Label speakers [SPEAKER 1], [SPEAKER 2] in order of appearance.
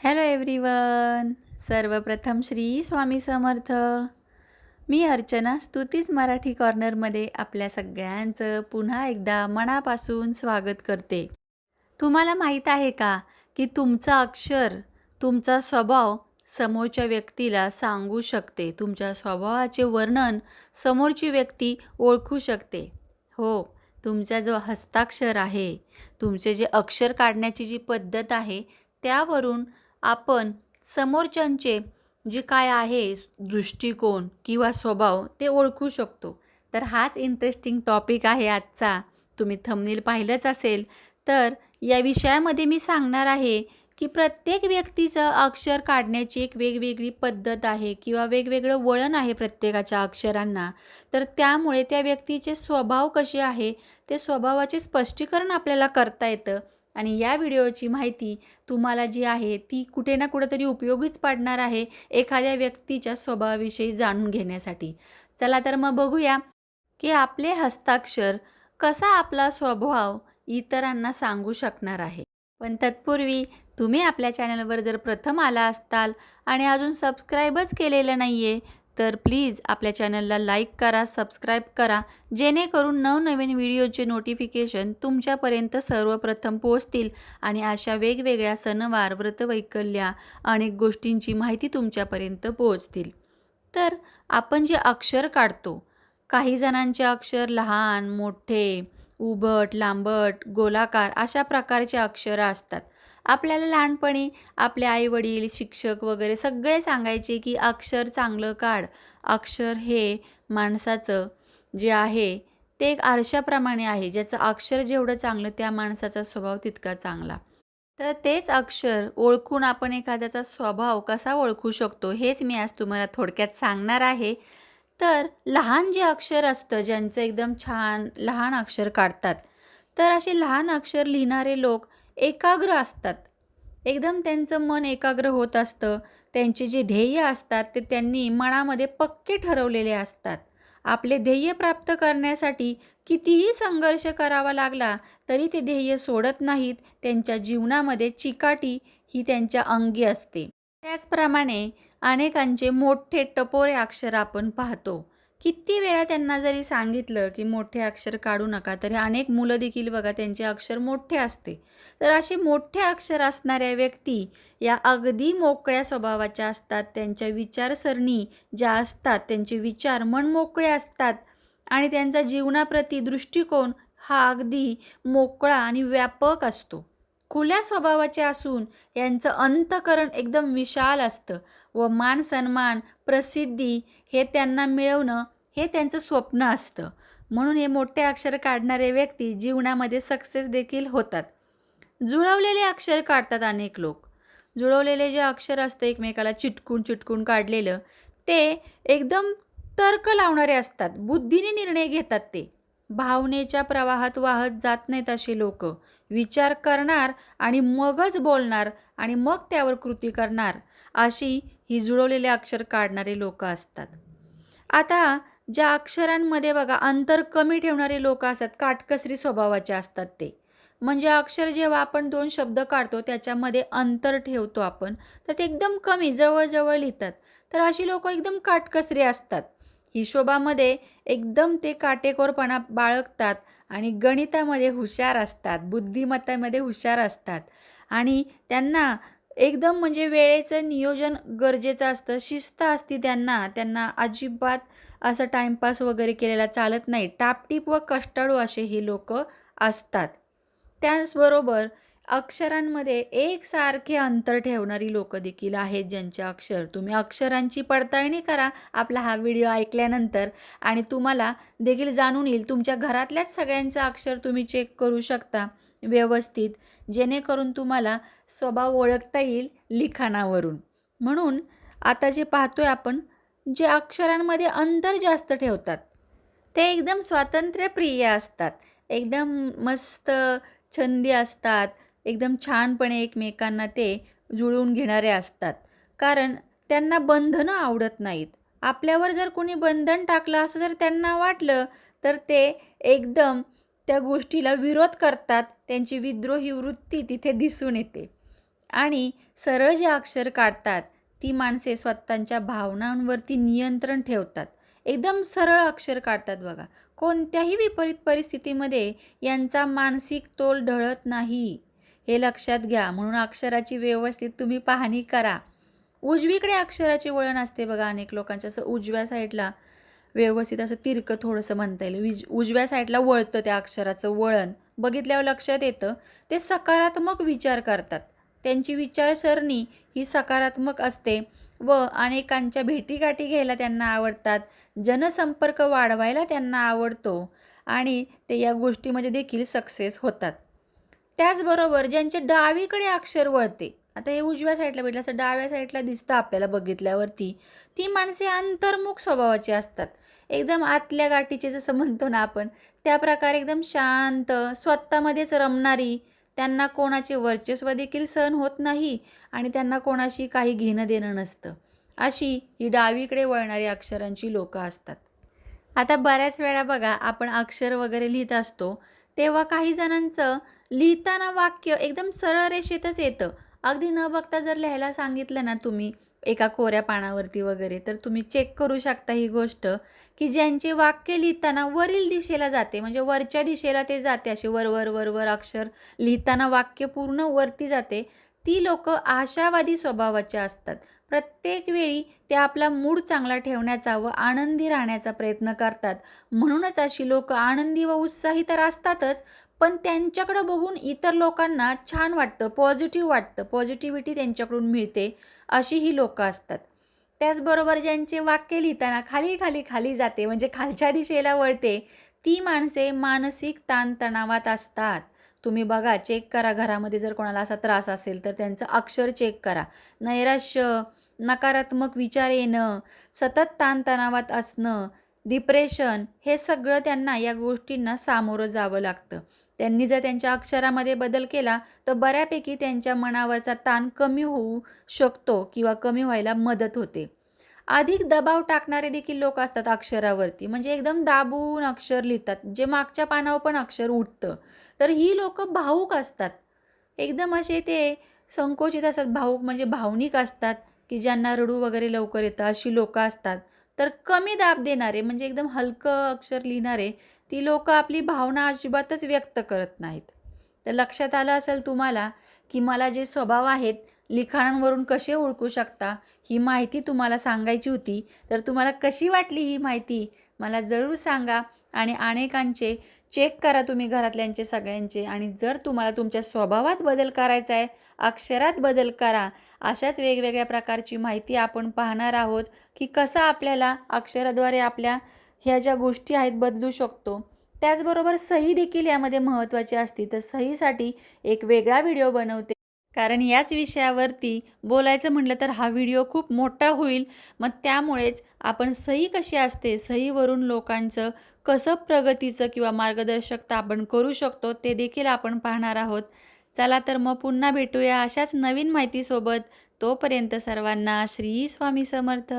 [SPEAKER 1] Hello everyone सर्वप्रथम श्री स्वामी समर्थ. मी अर्चना स्तुतीच मराठी कॉर्नरमध्ये आपल्या सगळ्यांचं पुन्हा एकदा मनापासून स्वागत करते. तुम्हाला माहीत आहे का की तुमचं अक्षर तुमचा स्वभाव समोरच्या व्यक्तीला सांगू शकते. तुमच्या स्वभावाचे वर्णन समोरची व्यक्ती ओळखू शकते. हो तुमचा जो हस्ताक्षर आहे तुमचे जे अक्षर काढण्याची जी पद्धत आहे त्यावरून आपण समोरच्यांचे जे काय आहे दृष्टिकोन किंवा स्वभाव ते ओळखू शकतो. तर हाच इंटरेस्टिंग टॉपिक आहे आजचा. तुम्ही थंबनेल पाहिलंच असेल. तर या विषयामध्ये मी सांगणार आहे की प्रत्येक व्यक्तीचं अक्षर काढण्याची एक वेगवेगळी पद्धत आहे किंवा वेगवेगळं वळण आहे प्रत्येकाच्या अक्षरांना. तर त्यामुळे त्या व्यक्तीचे स्वभाव कसे आहे ते स्वभावाचे स्पष्टीकरण आपल्याला करता येतं. आणि या व्हिडिओची माहिती तुम्हाला जी आहे ती कुठे ना कुठेतरी उपयोगीच पडणार आहे एखाद्या व्यक्तीच्या स्वभावाविषयी जाणून घेण्यासाठी. चला तर मग बघूया की आपले हस्ताक्षर कसा आपला स्वभाव इतरांना सांगू शकणार आहे. पण तत्पूर्वी तुम्ही आपल्या चॅनलवर जर प्रथम आला असताल आणि अजून सबस्क्राईबच केलेलं नाही आहे तर प्लीज आपल्या चॅनलला लाईक करा सबस्क्राईब करा जेणेकरून नवनवीन व्हिडिओचे नोटिफिकेशन तुमच्यापर्यंत सर्वप्रथम पोहोचतील आणि अशा वेगवेगळ्या सणवार व्रतवैकल्या अनेक गोष्टींची माहिती तुमच्यापर्यंत पोहोचतील. तर आपण जे अक्षर काढतो काही जणांचे अक्षर लहान मोठे उभट लांबट गोलाकार अशा प्रकारचे अक्षरं असतात. आपल्याला लहानपणी आपले आईवडील शिक्षक वगैरे सगळे सांगायचे की अक्षर चांगलं काढ. अक्षर हे माणसाचं जे आहे ते एक आरशाप्रमाणे आहे. ज्याचं अक्षर जेवढं चांगलं त्या माणसाचा स्वभाव तितका चांगला. तर तेच अक्षर ओळखून आपण एखाद्याचा स्वभाव कसा ओळखू शकतो हेच मी आज तुम्हाला थोडक्यात सांगणार आहे. तर लहान जे अक्षर असतं ज्यांचं एकदम छान लहान अक्षर काढतात तर असे लहान अक्षर लिहिणारे लोक एकाग्र असतात. एकदम त्यांचं मन एकाग्र होत असतं. त्यांचे जे ध्येय असतात ते त्यांनी मनामध्ये पक्के ठरवलेले असतात. आपले ध्येय प्राप्त करण्यासाठी कितीही संघर्ष करावा लागला तरी ते ध्येय सोडत नाहीत. त्यांच्या जीवनामध्ये चिकाटी ही त्यांच्या अंगी असते. त्याचप्रमाणे अनेकांचे मोठे टपोरे अक्षर आपण पाहतो. किती वेळा त्यांना जरी सांगितलं की मोठे अक्षर काढू नका तरी अनेक मुलं देखील बघा त्यांचे अक्षर मोठे असते. तर असे मोठे अक्षर असणाऱ्या व्यक्ती या अगदी मोकळ्या स्वभावाच्या असतात त्यांच्या विचारसरणी ज्या असतात त्यांचे विचार मन मोकळे असतात आणि त्यांचा जीवनाप्रती दृष्टिकोन हा अगदी मोकळा आणि व्यापक असतो. खुल्या स्वभावाचे असून यांचं अंतकरण एकदम विशाल असतं व मान सन्मान प्रसिद्धी हे त्यांना मिळवणं हे त्यांचं स्वप्न असतं. म्हणून हे मोठे अक्षर काढणारे व्यक्ती जीवनामध्ये सक्सेस देखील होतात. जुळवलेले अक्षर काढतात अनेक लोक. जुळवलेले जे अक्षर असतं एकमेकाला चिटकून चिटकून काढलेलं ते एकदम तर्क लावणारे असतात. बुद्धीने निर्णय घेतात ते. भावनेच्या प्रवाहात वाहत जात नाहीत असे लोक. विचार करणार आणि मगच बोलणार आणि मग त्यावर कृती करणार अशी ही जुळवलेले अक्षर काढणारे लोक असतात. आता ज्या अक्षरांमध्ये बघा अंतर कमी ठेवणारे लोक असतात काटकसरी स्वभावाचे असतात ते. म्हणजे अक्षर जेव्हा आपण दोन शब्द काढतो त्याच्यामध्ये अंतर ठेवतो आपण तर ते एकदम कमी जवळजवळ लिहितात. तर अशी लोक एकदम काटकसरी असतात. हिशोबामध्ये एकदम ते काटेकोरपणा बाळगतात आणि गणितामध्ये हुशार असतात बुद्धिमत्तेमध्ये हुशार असतात. आणि त्यांना एकदम म्हणजे वेळेचं नियोजन गरजेचं असतं शिस्त असती त्यांना त्यांना अजिबात असं टाईमपास वगैरे केलेला चालत नाही. टापटीप व कष्टाळू असे हे लोक असतात. त्याचबरोबर अक्षरांमध्ये एकसारखे अंतर ठेवणारी लोक देखील आहेत ज्यांचे अक्षर तुम्ही अक्षरांची पडताळणी करा आपला हा व्हिडिओ ऐकल्यानंतर. आणि तुम्हाला देखील जाणून येईल तुमच्या घरातल्याच सगळ्यांचं अक्षर तुम्ही चेक करू शकता व्यवस्थित जेणेकरून तुम्हाला स्वभाव ओळखता येईल लिखाणावरून. म्हणून आता जे पाहतोय आपण जे अक्षरांमध्ये अंतर जास्त ठेवतात ते एकदम स्वातंत्र्यप्रिय असतात. एकदम मस्त छंदी असतात. एकदम छानपणे एकमेकांना ते जुळवून घेणारे असतात. कारण त्यांना बंधनं आवडत नाहीत. आपल्यावर जर कोणी बंधन टाकलं असं जर त्यांना वाटलं तर ते एकदम त्या गोष्टीला विरोध करतात. त्यांची विद्रोही वृत्ती तिथे दिसून येते. आणि सरळ जे अक्षर काढतात ती माणसे स्वतःच्या भावनांवरती नियंत्रण ठेवतात. एकदम सरळ अक्षर काढतात बघा. कोणत्याही विपरीत परिस्थितीमध्ये यांचा मानसिक तोल ढळत नाही. हे लक्षात घ्या. म्हणून अक्षराची व्यवस्थित तुम्ही पाहणी करा. उजवीकडे अक्षराचे वळण असते बघा अनेक लोकांच्या असं उजव्या साईडला व्यवस्थित असं तिरकं थोडंसं म्हणता येईल. विज उजव्या साईडला वळतं त्या अक्षराचं वळण. बघितल्यावर लक्षात येतं ते सकारात्मक विचार करतात. त्यांची विचारसरणी ही सकारात्मक असते व अनेकांच्या भेटीगाठी घ्यायला त्यांना आवडतात. जनसंपर्क वाढवायला त्यांना आवडतो आणि ते या गोष्टीमध्ये देखील सक्सेस होतात. त्याचबरोबर ज्यांचे डावीकडे अक्षर वळते आता हे उजव्या साईडला भेटलं असं डाव्या साईडला दिसतं आपल्याला बघितल्यावरती ती माणसे अंतर्मुख स्वभावाची असतात. एकदम आतल्या गाठीचे जसं म्हणतो ना आपण त्या प्रकारे एकदम शांत स्वतःमध्येच रमणारी त्यांना कोणाचे वर्चस्व देखील सहन होत नाही आणि त्यांना कोणाशी काही घेणं देणं नसतं. अशी ही डावीकडे वळणारी अक्षरांची लोकं असतात. आता बऱ्याच वेळा बघा आपण अक्षर वगैरे लिहित असतो तेव्हा काही जणांचं लिहिताना वाक्य एकदम सरळ रेषेतच येतं. अगदी न बघता जर लिहायला सांगितलं ना तुम्ही एका कोऱ्या पानावरती वगैरे तर तुम्ही चेक करू शकता ही गोष्ट की ज्यांचे वाक्य लिहिताना वरील दिशेला जाते म्हणजे वरच्या दिशेला ते जाते असे वर वर वर वर अक्षर लिहिताना वाक्य पूर्ण वरती जाते. ती लोक आशावादी स्वभावाचे असतात. प्रत्येक वेळी ते आपला मूड चांगला ठेवण्याचा व आनंदी राहण्याचा प्रयत्न करतात. म्हणूनच अशी लोक आनंदी व उत्साही तर असतातच पण त्यांच्याकडं बघून इतर लोकांना छान वाटतं पॉझिटिव्ह वाटतं पॉझिटिव्हिटी त्यांच्याकडून मिळते अशी ही लोकं असतात. त्याचबरोबर ज्यांचे वाक्य लिहिताना खाली खाली खाली जाते म्हणजे खालच्या दिशेला वळते ती माणसे मानसिक ताणतणावात असतात. तुम्ही बघा चेक करा. घरामध्ये जर कोणाला असा त्रास असेल तर त्यांचं अक्षर चेक करा. नैराश्य नकारात्मक विचार येणं सतत ताणतणावात असणं डिप्रेशन हे सगळं त्यांना या गोष्टींना सामोरं जावं लागतं. त्यांनी जर त्यांच्या अक्षरामध्ये बदल केला तर बऱ्यापैकी त्यांच्या मनावरचा ताण कमी होऊ शकतो किंवा कमी व्हायला मदत होते. अधिक दबाव टाकणारे देखील लोक असतात अक्षरावरती. म्हणजे एकदम दाबून अक्षर लिहितात. जे मागच्या पानावर पण अक्षर उठतं. तर ही लोक भाऊक असतात. एकदम असे ते संकोचित असतात. भाऊक म्हणजे भावनिक असतात की ज्यांना रडू वगैरे लवकर येतं अशी लोकं असतात. तर कमी दाब देणारे म्हणजे एकदम हलकं अक्षर लिहिणारे ती लोकं आपली भावना अजिबातच व्यक्त करत नाहीत. तर लक्षात आलं असेल तुम्हाला की मला जे स्वभाव आहेत लिखाणांवरून कसे ओळखू शकता? ही माहिती तुम्हाला सांगायची होती. तर तुम्हाला कशी वाटली ही माहिती? मला जरूर सांगा आणि अनेकांचे चेक करा तुम्ही घरातल्यांचे सगळ्यांचे. आणि जर तुम्हाला तुमच्या स्वभावात बदल करायचा आहे अक्षरात बदल करा. अशाच वेगवेगळ्या प्रकारची माहिती आपण पाहणार आहोत की कसं आपल्याला अक्षराद्वारे आपल्या ह्या ज्या गोष्टी आहेत बदलू शकतो. त्याचबरोबर सही देखील यामध्ये महत्त्वाची असते. तर सहीसाठी एक वेगळा व्हिडिओ बनवते. कारण याच विषयावरती बोलायचं म्हटलं तर हा व्हिडिओ खूप मोठा होईल. मग त्यामुळेच आपण सही कशी असते सहीवरून लोकांचं कसं प्रगतीचं किंवा मार्गदर्शकता आपण करू शकतो ते देखील आपण पाहणार आहोत. चला तर मग पुन्हा भेटूया अशाच नवीन माहितीसोबत. तोपर्यंत सर्वांना श्री स्वामी समर्थ.